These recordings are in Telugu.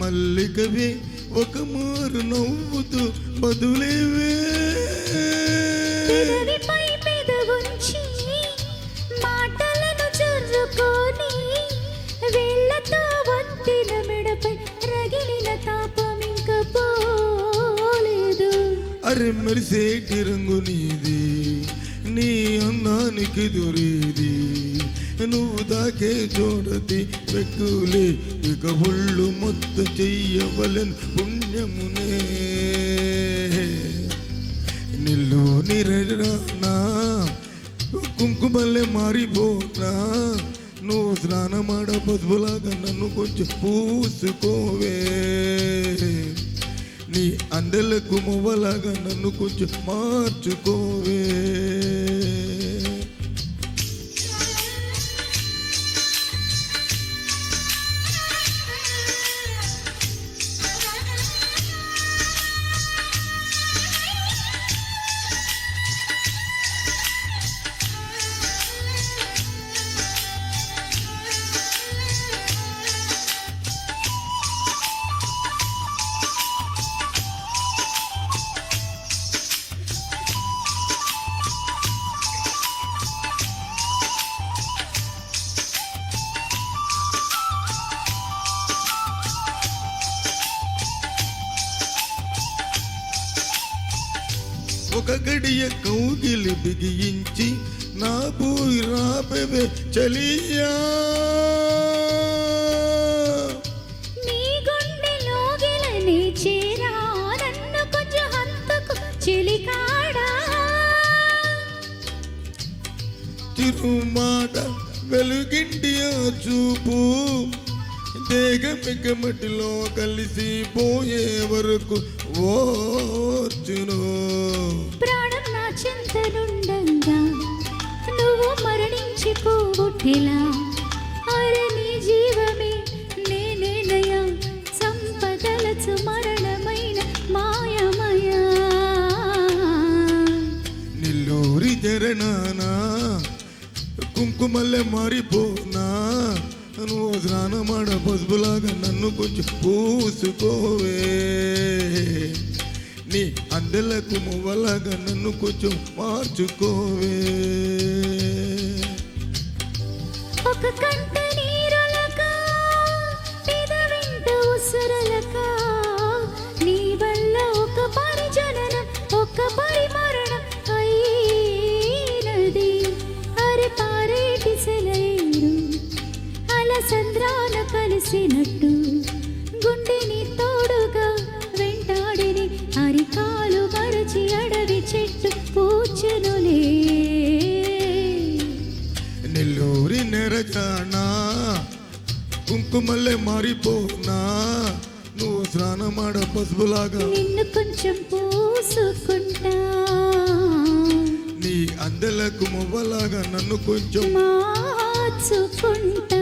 మల్లికవే ఒక మారు నవ్వుతూ బదులేవే. అరే మెరిసేటి రంగు నీది నీ అందానికి దొరేది. నువ్వు దాకే చూడది వెక్కులే ఇక ఒళ్ళు మొత్త చెయ్యవలెన్ పుణ్యమునే. నిల్లు నిరనా కుంకుమల్లే మారిపోనా నువ్వు స్నానమాడ పసుపులాగా నన్ను కొంచెం పూసుకోవే. నీ అందెలకు మువ్వలాగా నన్ను కొంచెం మార్చుకోవే. ఒక గడియ కౌగిలి బిగించి నా పోయి రాపవే చలియా. తిరుమాట వెలుగింటి ఆ చూపు దేగమిగమటిలో కలిసి పోయే వరకు ఓర్చును పోవుటిలా అరే నీ జీవమే నేనేనయా సంపదల సుమరణమైన మాయమయా. నిల్లూరి జరణానా కుంకుమల్లె మారిపోనా. నువ్వు స్నానమాడ పసుపులాగా నన్ను కొంచెం పూసుకోవే. నీ అందెలకు మువ్వలాగా నన్ను కొంచెం మార్చుకోవే. ఒక కంట నీరులక పెదవింట ఉసురలక. నీ వల్ల ఒక పరిజననం ఒక పరిమరణం అయినది. అరే పారేటి సెలయేరు అలసంద్రాన కలిసినట్టు. గుండెని తోడుగా నెల్లూరి నెరజానా కుంకుమల్లె మారిపోనా? నువ్వు స్నానమాడ పసుపులాగా నిన్ను కొంచెం పూసుకుంటా. నీ అందెలకు మువ్వలాగా నన్ను కొంచెం మార్చుకుంటా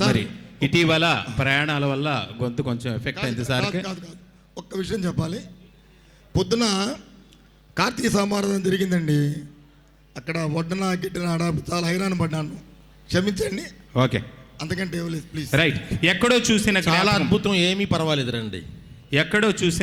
మరి ఇటీవల ప్రయాణాల వల్ల గొంతు కొంచెం ఎఫెక్ట్ అయింది సార్ కాదు, కాదు, కాదు. ఒక్క విషయం చెప్పాలి. పొద్దున కార్తీక సమారాధన జరిగిందండి. అక్కడ ఒడ్డన గిడ్డన ఆడ చాలా హైరాణ పడ్డాను. క్షమించండి. ఓకే. అంతకంటే ప్లీజ్. రైట్. ఎక్కడో చూసిన చాలా. అద్భుతం ఏమీ పర్వాలేదు రండి ఎక్కడో చూసిన